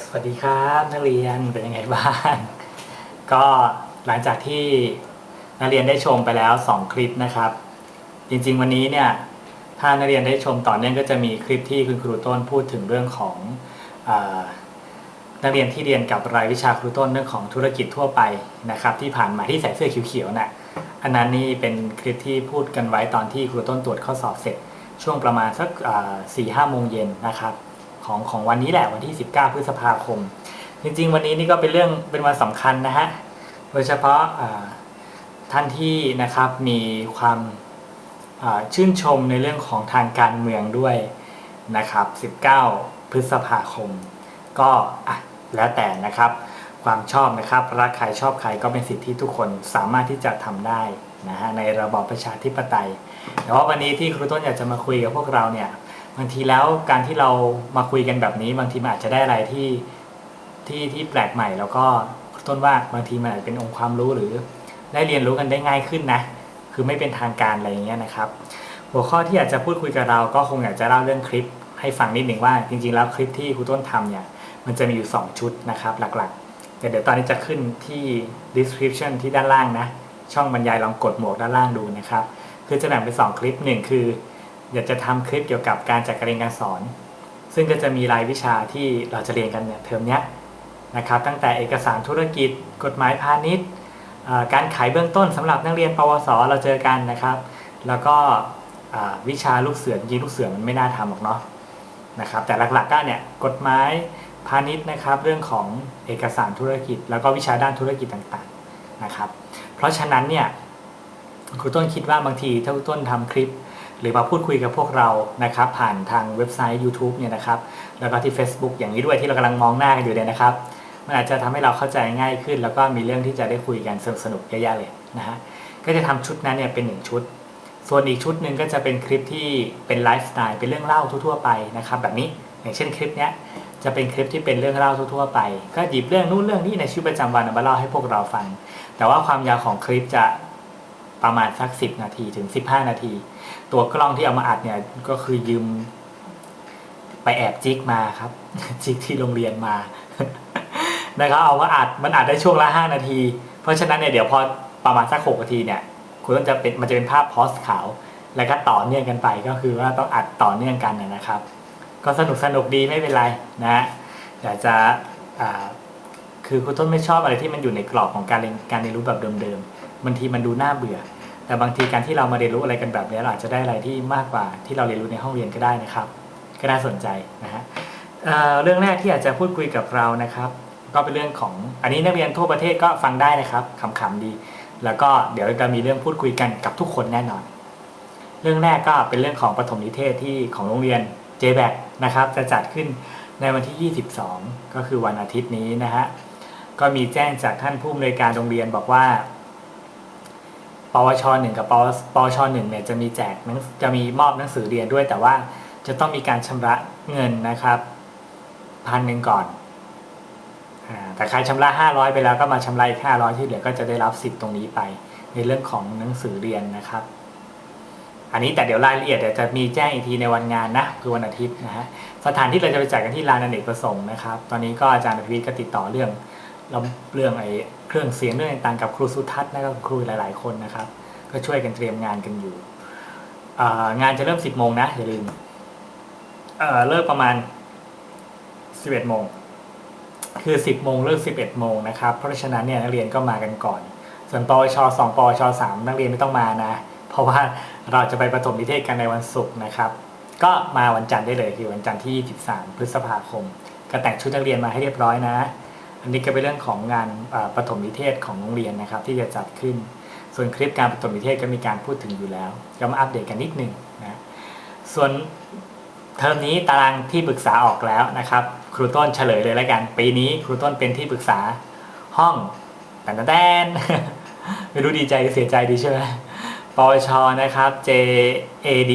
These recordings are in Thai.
สวัสดีครับนักเรียนเป็นยังไงบ้างก็หลังจากที่นักเรียนได้ชมไปแล้ว 2 คลิปนะครับ จริง ๆ วันนี้เนี่ยถ้านักเรียนได้ชมต่อเนื่องก็จะมีคลิปที่คุณครูต้นพูดถึงเรื่องของอนักเรียนที่เรียนกับรายวิชาครูต้นเรื่องของธุรกิจทั่วไปนะครับ ที่ผ่านมาที่ใส่เสื้อเขียวๆน่ะอันนั้นนี่เป็นคลิปที่พูดกันไว้ตอนที่ครูต้นตรวจข้อสอบเสร็จ ช่วงประมาณสักสี่ห้าโมงเย็นนะครับ ของของวันนี้แหละวันที่ 19 พฤษภาคม จริงๆ วันนี้นี่ก็เป็นเรื่องเป็นวันสำคัญนะฮะโดยเฉพาะท่านที่นะครับมีความชื่นชมในเรื่องของทางการเมืองด้วยนะครับ 19 พฤษภาคม ก็อะแล้วแต่นะครับความชอบนะครับรักใครชอบใครก็เป็นสิทธิที่ทุกคนสามารถที่จะทำได้นะฮะในระบอบประชาธิปไตยแต่ว่าวันนี้ที่ครูต้นอยากจะมาคุยกับพวกเราเนี่ย บางทีแล้วการที่เรามาคุยกันแบบนี้ บางทีมันอาจจะได้อะไรที่ที่ที่แปลกใหม่ แล้วก็ต้นว่าบางทีมันอาจจะเป็นองค์ความรู้หรือ ได้เรียนรู้กันได้ง่ายขึ้นนะ คือไม่เป็นทางการอะไรอย่างเงี้ยนะครับ หัวข้อที่อยากจะพูดคุยกับเราก็คงอยากจะเล่าเรื่องคลิป ให้ฟังนิดหนึ่งว่าจริงๆแล้วคลิปที่ครูต้นทำเนี่ยมันจะมีอยู่ 2 ชุดนะครับหลักๆแต่เดี๋ยวตอนนี้จะขึ้นที่ description ที่ด้านล่างนะช่องบรรยายลองกดหมวกด้านล่างดูนะครับ คือจะแบ่งเป็น2คลิปหนึ่งคือ อยากจะทำคลิปเกี่ยวกับการจัดการเรียนการสอน ซึ่งก็จะมีรายวิชาที่เราจะเรียนกันเนี่ยเทอมนี้นะครับ ตั้งแต่เอกสารธุรกิจ กฎหมายพาณิชย์ การขายเบื้องต้นสำหรับนักเรียนปวส เราเจอกันนะครับ แล้วก็วิชาลูกเสือจริงลูกเสือมันไม่น่าทำหรอกเนาะนะครับ แต่หลักๆก็เนี่ยกฎหมายพาณิชย์นะครับ เรื่องของเอกสารธุรกิจ แล้วก็วิชาด้านธุรกิจต่างๆนะครับ เพราะฉะนั้นเนี่ยครูต้นคิดว่าบางทีถ้าครูต้นทำคลิป หรือมาพูดคุยกับพวกเรานะครับ ผ่านทางเว็บไซต์ YouTube เนี่ยนะครับ แล้วก็ที่ Facebook อย่างนี้ด้วยที่เรากำลังมองหน้ากันอยู่เนี่ยนะครับ มันอาจจะทำให้เราเข้าใจง่ายขึ้น แล้วก็มีเรื่องที่จะได้คุยกันสนุกๆเยอะแยะเลยนะฮะก็จะทำชุดนั้นเนี่ยเป็นหนึ่งชุด ส่วนอีกชุดหนึ่งก็จะเป็นคลิปที่เป็นไลฟ์สไตล์เป็นเรื่องเล่าทั่วๆไปนะครับ แบบนี้อย่างเช่นคลิปเนี้ยจะเป็นคลิปที่เป็นเรื่องเล่าทั่วๆไป ก็หยิบเรื่องนู้นเรื่องนี้ในชีวิตประจำวันมาเล่าให้พวกเราฟัง แต่ว่าความยาวของคลิปจะ ประมาณสัก 10 นาทีถึง 15 นาที ตัวกล้องที่เอามาอัดเนี่ยก็คือยืมไปแอบจิกมาครับ จิกที่โรงเรียนมานะครับเอามาอัดมันอัดได้ช่วงละ 5 นาที เพราะฉะนั้นเนี่ยเดี๋ยวพอประมาณสัก 6 นาทีเนี่ยคุณต้องจะเป็นมันจะเป็นภาพโพสขาว แล้วก็ต่อเนื่องกันไปก็คือว่าต้องอัดต่อเนื่องกันนะครับ ก็สนุกสนุกดีไม่เป็นไรนะอยากจะคือคุณต้นไม่ชอบอะไรที่มันอยู่ในกรอบของการเรียนการเรียนรู้แบบเดิมๆ บางทีมันดูน่าเบื่อ แต่บางทีการที่เรามาเรียนรู้อะไรกันแบบนี้เราอาจจะได้อะไรที่มากกว่าที่เราเรียนรู้ในห้องเรียนก็ได้นะครับ ก็น่าสนใจนะฮะเเรื่องแรกที่อยากจะพูดคุยกับเรานะครับ ก็เป็นเรื่องของอันนี้นักเรียนทั่วประเทศก็ฟังได้นะครับขำๆดี แล้วก็เดี๋ยวจะมีเรื่องพูดคุยกันกับทุกคนแน่นอน เรื่องแรกก็เป็นเรื่องของปฐมนิเทศที่ของโรงเรียน j b a c นะครับจะจัดขึ้นในวันที่ 22 ก็คือวันอาทิตย์นี้นะฮะก็มีแจ้งจากท่านผู้อำนวยการโรงเรียนบอกว่า ปวชหนึ่งกับปวปวชหนึ่งเนี่ยจะมีแจกนังจะมีมอบหนังสือเรียนด้วย แต่ว่าจะต้องมีการชำระเงินนะครับพันหนึ่งก่อนแต่ใครชำระ 500 ไปแล้วก็มาชำระอีก 500 ที่เหลือก็จะได้รับสิทธิ์ตรงนี้ไป ในเรื่องของหนังสือเรียนนะครับ อันนี้แต่เดี๋ยวรายละเอียดเดี๋ยวจะมีแจ้งอีกทีในวันงานนะคือวันอาทิตย์นะฮะสถานที่เราจะไปจัดกันที่ลานอเนกประสงค์นะครับ ตอนนี้ก็อาจารย์อภิวิทย์ก็ติดต่อเรื่องเรื่องไอ เครื่องเสียงเรื่องต่างๆกับครูสุทัศน์นะครับครูหลายๆ คนนะครับ ก็ช่วยกันเตรียมงานกันอยู่งานจะเริ่ม 10โมงนะอย่าลืมเเลิกประมาณ 11โมงคือ 10โมงเลิก11โมงนะครับเพราะฉะนั้นเนี่ยนักเรียนก็มากันก่อน ส่วนปวช2ปวช3นักเรียนไม่ต้องมานะเพราะว่าเราจะไปประถมนิเทศกันในวันศุกร์นะครับ ก็มาวันจันทร์ได้เลยคือวันจันทร์ที่13พฤษภาคม ก็แต่งชุดนักเรียนมาให้เรียบร้อยนะ อันนี้ก็เป็นเรื่องของงานประถมนิเทศของโรงเรียนนะครับ ที่จะจัดขึ้น ส่วนคลิปการประถมนิเทศก็มีการพูดถึงอยู่แล้วก็มาอัปเดตกันนิดนึงนะส่วนเทอมนี้ตารางที่ปรึกษาออกแล้วนะครับ ครูต้นเฉลยเลยแล้วกัน ปีนี้ครูต้นเป็นที่ปรึกษาห้องแตนแตนไม่รู้ดีใจหรือเสียใจดีใช่ไหมปวชนะครับ JAD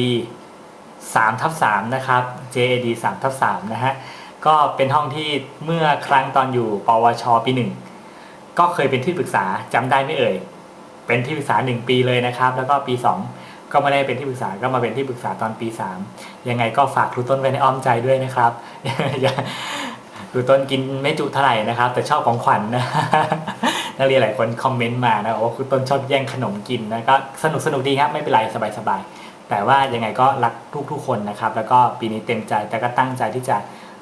3ทับ3นะครับ JAD 3ทับ3นะฮะ ก็เป็นห้องที่เมื่อครั้งตอนอยู่ปวชปีหนึ่งก็เคยเป็นที่ปรึกษาจำได้ไม่เอ่ย เป็นที่ปรึกษา 1 ปีเลยนะครับ แล้วก็ปี 2 ก็ไม่ได้เป็นที่ปรึกษาก็มาเป็นที่ปรึกษาตอนปี 3 ยังไงก็ฝากครูต้นไว้ในอ้อมใจด้วยนะครับครูต้นกินไม่จุเท่าไหร่นะครับ แต่ชอบของขวัญนะนักเรียนหลายคนคอมเมนต์มานะว่าครูต้นชอบแย่งขนมกินนะก็สนุกสนุกดีครับไม่เป็นไรสบายๆแต่ว่ายังไงก็รักทุกๆคนนะครับ แล้วก็ปีนี้เต็มใจแต่ก็ตั้งใจที่จะ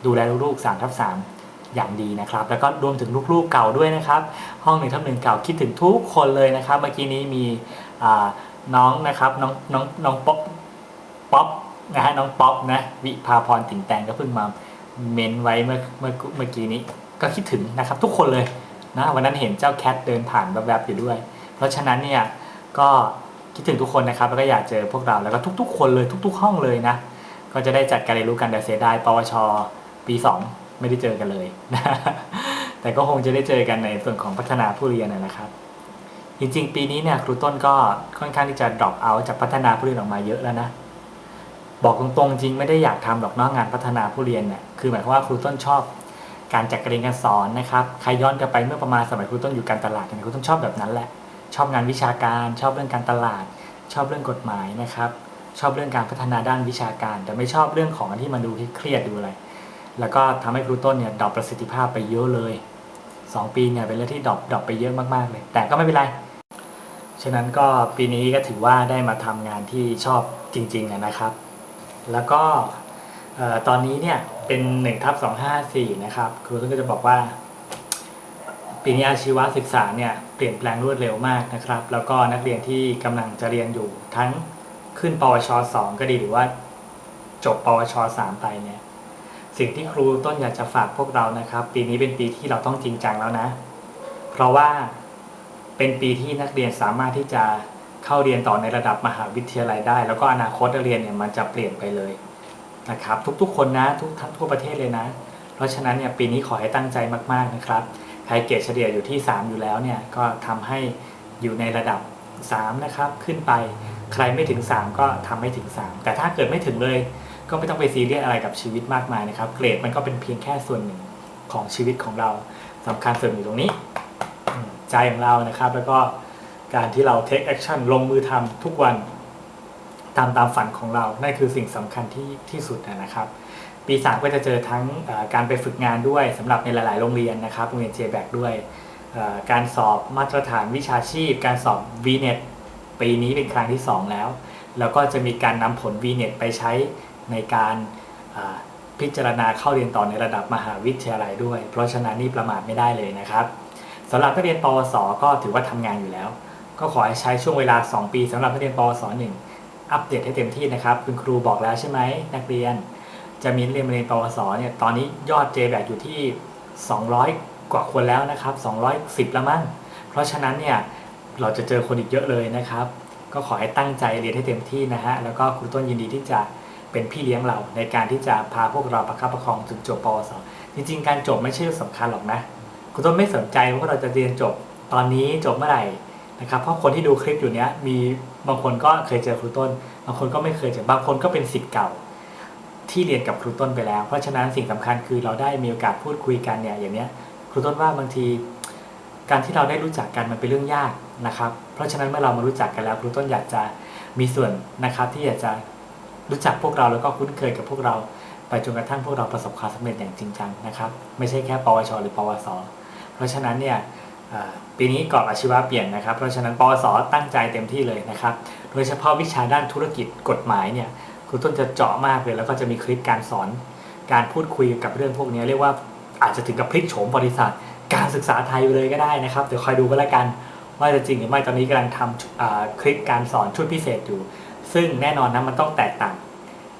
ดูแลลูกๆ3ทับ3อย่างดีนะครับ แล้วก็รวมถึงลูกๆเก่าด้วยนะครับ ห้องหนึ่งทับหนึ่งเก่าคิดถึงทุกคนเลยนะครับ เมื่อกี้นี้มีน้องนะครับน้องน้องน้องป๊อปป๊อปนะฮะน้องป๊อปนะวิภาพรติ่งแตงก็เพิ่งมาเมนไว้เมื่อเมื่อเมื่อกี้นี้ก็คิดถึงนะครับทุกคนเลยนะวันนั้นเห็นเจ้าแคทเดินผ่านแวบๆอยู่ด้วย เพราะฉะนั้นเนี่ยก็คิดถึงทุกคนนะครับแล้วก็อยากเจอพวกเราแล้วก็ทุก ๆ คนเลยทุก ๆ ห้องเลยนะก็จะได้จัดการเรียนรู้กันแต่เสียดายปวช ปี2ไม่ได้เจอกันเลยนะแต่ก็คงจะได้เจอกันในส่วนของพัฒนาผู้เรียนนะครับ จริงๆ ปีนี้เนี่ยครูต้นก็ค่อนข้างที่จะ drop out จากพัฒนาผู้เรียนออกมาเยอะแล้วนะบอกตรงๆจริงไม่ได้อยากทำหรอกนอกงานพัฒนาผู้เรียนเนี่ยคือหมายความว่าครูต้นชอบการจัดการเรียนการสอนนะครับใครย้อนกลับไปเมื่อประมาณสมัยครูต้นอยู่การตลาดเนี่ยครูต้นชอบแบบนั้นแหละ ชอบงานวิชาการชอบเรื่องการตลาด ชอบเรื่องกฎหมายนะครับ ชอบเรื่องการพัฒนาด้านวิชาการ แต่ไม่ชอบเรื่องของที่มันดูเครียดดูอะไร แล้วก็ทำให้ครูต้นเนี่ยดรอปประสิทธิภาพไปเยอะเลย 2 ปีเนี่ยเป็นเรื่องที่ดรอปดรอปไปเยอะมากๆเลย แต่ก็ไม่เป็นไร ฉะนั้นก็ปีนี้ก็ถือว่าได้มาทำงานที่ชอบจริงๆนะครับ แล้วก็ตอนนี้เนี่ยเป็น1ทับ254 นะครับ ครูต้นก็จะบอกว่าปีนี้อาชีวศึกษาเนี่ยเปลี่ยนแปลงรวดเร็วมากนะครับ แล้วก็นักเรียนที่กำลังจะเรียนอยู่ทั้งขึ้นปวช 2 ก็ดีหรือว่าจบปวช 3 ไปเนี่ย สิ่งที่ครูต้นอยากจะฝากพวกเรานะครับ ปีนี้เป็นปีที่เราต้องจริงจังแล้วนะ เพราะว่าเป็นปีที่นักเรียนสามารถที่จะเข้าเรียนต่อในระดับมหาวิทยาลัยได้ แล้วก็อนาคตนักเรียนเนี่ยมันจะเปลี่ยนไปเลยนะครับ ทุกๆคนนะทุกทั้งทั่วประเทศเลยนะ เพราะฉะนั้นเนี่ยปีนี้ขอให้ตั้งใจมากๆนะครับใครเกรดเฉลี่ยอยู่ที่ 3 อยู่แล้วเนี่ยก็ทำให้อยู่ในระดับ 3 นะครับ ขึ้นไป ใครไม่ถึง 3 ก็ทำให้ถึง 3 แต่ถ้าเกิดไม่ถึงเลย ก็ไม่ต้องไปซีเรียสอะไรกับชีวิตมากมายนะครับ เกรดมันก็เป็นเพียงแค่ส่วนหนึ่งของชีวิตของเราสำคัญส่วนอยู่ตรงนี้ ใจของเรานะครับ แล้วก็การที่เรา take action ลงมือทำทุกวันตามตามฝันของเรา นั่นคือสิ่งสำคัญที่ที่สุดนะครับ ปีสามก็จะเจอทั้งการไปฝึกงานด้วยสำหรับในหลาย ๆ โรงเรียนนะครับโรงเรียนเจแบกด้วย การสอบมาตรฐานวิชาชีพ การสอบ VNet ปีนี้เป็นครั้งที่ 2 แล้ว แล้วก็จะมีการนำผล VNet ไปใช้ ในการพิจารณาเข้าเรียนต่อในระดับมหาวิทยาลัยด้วย เพราะฉะนั้นนี่ประมาทไม่ได้เลยนะครับสำหรับนักเรียนปวสก็ถือว่าทำงานอยู่แล้ว ก็ขอให้ใช้ช่วงเวลา 2 ปีสำหรับนักเรียนปวส1อัปเดตให้เต็มที่นะครับคุณครูบอกแล้วใช่ไหมนักเรียน จะมีนักเรียนมาเรียนปวสเนี่ยตอนนี้ยอด j b a c อยู่ที่ 200 กว่าคนแล้วนะครับ 210แล้วมั้งเพราะฉะนั้นเนี่ยเราจะเจอคนอีกเยอะเลยนะครับ ก็ขอให้ตั้งใจเรียนให้เต็มที่นะฮะแล้วก็ครูต้นยินดีที่จะ เป็นพี่เลี้ยงเรา ในการที่จะพาพวกเราประคับประคองจนจบปวสจริงๆ การจบไม่ใช่เรื่องสำคัญหรอกนะครูต้นไม่สนใจว่าเราจะเรียนจบตอนนี้จบเมื่อไหร่นะครับเพราะคนที่ดูคลิปอยู่เนี้ยมีบางคนก็เคยเจอครูต้น บางคนก็ไม่เคยเจอบางคนก็เป็นสิทธิ์เก่า ที่เรียนกับครูต้นไปแล้ว เพราะฉะนั้นสิ่งสำคัญคือเราได้มีโอกาสพูดคุยกันเนี่ยอย่างเนี้ยครูต้นว่าบางที การที่เราได้รู้จักกันมันเป็นเรื่องยากนะครับ เพราะฉะนั้นเมื่อเรามารู้จักกันแล้วครูต้นอยากจะมีส่วนนะครับที่อยากจะ รู้จักพวกเราแล้วก็คุ้นเคยกับพวกเรา ไปจนกระทั่งพวกเราประสบความสำเร็จอย่างจริงจังนะครับ ไม่ใช่แค่ปวช หรือปวส เพราะฉะนั้นเนี่ยปีนี้กรอบอาชีวะเปลี่ยนนะครับ เพราะฉะนั้นปวส ตั้งใจเต็มที่เลยนะครับ โดยเฉพาะวิชาด้านธุรกิจกฎหมายเนี่ยครูต้นจะเจาะมากเลยแล้วก็จะมีคลิปการสอน การพูดคุยกับเรื่องพวกนี้เรียกว่าอาจจะถึงกับพลิกโฉมบริษัท การศึกษาไทยไปเลยก็ได้นะครับ เดี๋ยวคอยดูก็แล้วกัน ว่าจะจริงหรือไม่ตอนนี้กำลังทำคลิปการสอนชุดพิเศษอยู่ ซึ่งแน่นอนนะมันต้องแตกต่าง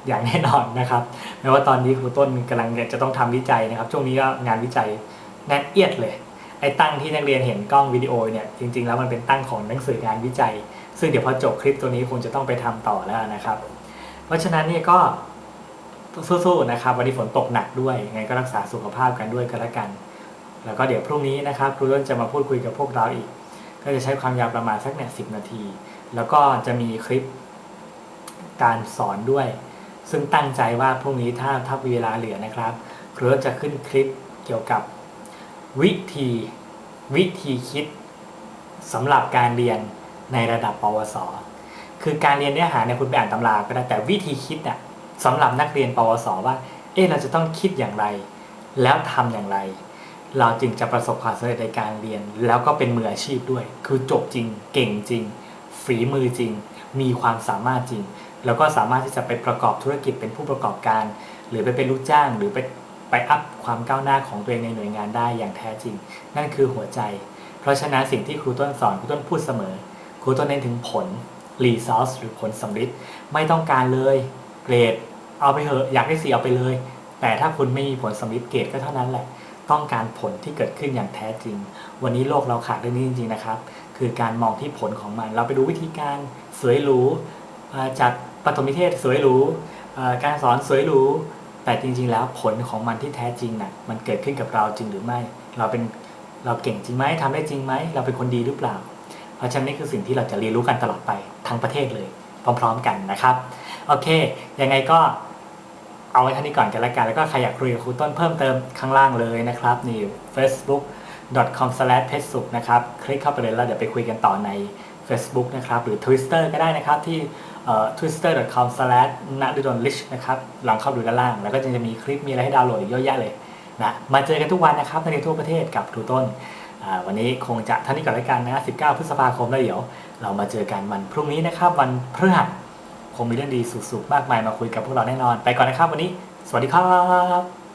อย่างแน่นอนนะครับแม้ว่าตอนนี้ครูต้นกำลังจะต้องทำวิจัยนะครับ ช่วงนี้ก็งานวิจัยแน่นเอียดเลย ไอ้ตั้งที่นักเรียนเห็นกล้องวิดีโอเนี่ยจริง ๆ แล้วมันเป็นตั้งของหนังสืองานวิจัย ซึ่งเดี๋ยวพอจบคลิปตัวนี้คงจะต้องไปทำต่อแล้วนะครับ เพราะฉะนั้นเนี่ยก็สู้ๆนะครับวันนี้ฝนตกหนักด้วยยังไงก็รักษาสุขภาพกันด้วยกันละกัน แล้วก็เดี๋ยวพรุ่งนี้นะครับครูต้นจะมาพูดคุยกับพวกเราอีก ก็จะใช้ความยาวประมาณสักเนี่ยสินาที แล้วก็จะมีคลิป การสอนด้วย ซึ่งตั้งใจว่าพรุ่งนี้ถ้าถ้ามีเวลาเหลือนะครับครูจะขึ้นคลิปเกี่ยวกับวิธีวิธีคิดสำหรับการเรียนในระดับปวส คือการเรียนเนื้อหาเนี่ยคุณไปอ่านตำราก็ได้แต่วิธีคิดเนี่ยสำหรับนักเรียนปวส ว่า เอ๊ะเราจะต้องคิดอย่างไร แล้วทำอย่างไร เราจึงจะประสบความสำเร็จในการเรียน แล้วก็เป็นมืออาชีพด้วย คือจบจริง เก่งจริง ฝีมือจริง มีความสามารถจริง แล้วก็สามารถที่จะไปประกอบธุรกิจเป็นผู้ประกอบการ หรือไปเป็นลูกจ้าง หรือไปไปอัพความก้าวหน้าของตัวเองในหน่วยงานได้อย่างแท้จริง นั่นคือหัวใจ เพราะฉะนั้นสิ่งที่ครูต้นสอนครูต้นพูดเสมอ ครูต้นเน้นถึงผล resource หรือผลสำลิดไม่ต้องการเลยเกรด เอาไปเถอะอยากได้สีเอาไปเลย แต่ถ้าคุณไม่มีผลสำลิดเกรดก็เท่านั้นแหละ ต้องการผลที่เกิดขึ้นอย่างแท้จริง วันนี้โลกเราขาดเรื่องนี้จริงๆนะครับ คือการมองที่ผลของมัน เราไปดูวิธีการ สวยหรูจากปฐมนิเทศสวยหรูการสอนสวยหรูแต่จริง ๆ แล้วผลของมันที่แท้จริงน่ะมันเกิดขึ้นกับเราจริงหรือไม่ เราเป็นเราเก่งจริงไหมทำได้จริงไหมเราเป็นคนดีหรือเปล่า เพราะฉะนั้นนี่คือสิ่งที่เราจะเรียนรู้กันตลอดไปทั้งประเทศเลย พร้อม ๆ กันนะครับโอเค ยังไงก็เอาไว้เท่านี้ก่อนกันละกัน แล้วก็ใครอยากคุยกับครูต้นเพิ่มเติมข้างล่างเลยนะครับนี่ facebook.com s l a s h p e t s u นะครับ คลิกเข้าไปเลยแล้วเดี๋ยวไปคุยกันต่อใน Facebook นะครับ หรือ Twitter ก็ได้นะครับที่ twitter.com s l a s h นฤดล rich นะครับหลองเข้าดูด้านล่าง แล้วก็จะมีคลิปมีอะไรให้ดาวน์โหลดเยอะแยะเลยนะมาเจอกันทุกวันนะครับในทั่วประเทศกับครูต้น วันนี้คงจะท่านี้ก่อนแล้วกันนะ19 พฤษภาคมแล้วเดี๋ยว เรามาเจอกันวันพรุ่งนี้นะครับ วันพฤหัสคงมีเรื่องดีสุดๆมากมายมาคุยกับพวกเราแน่นอน ไปก่อนนะครับวันนี้ สวัสดีครับ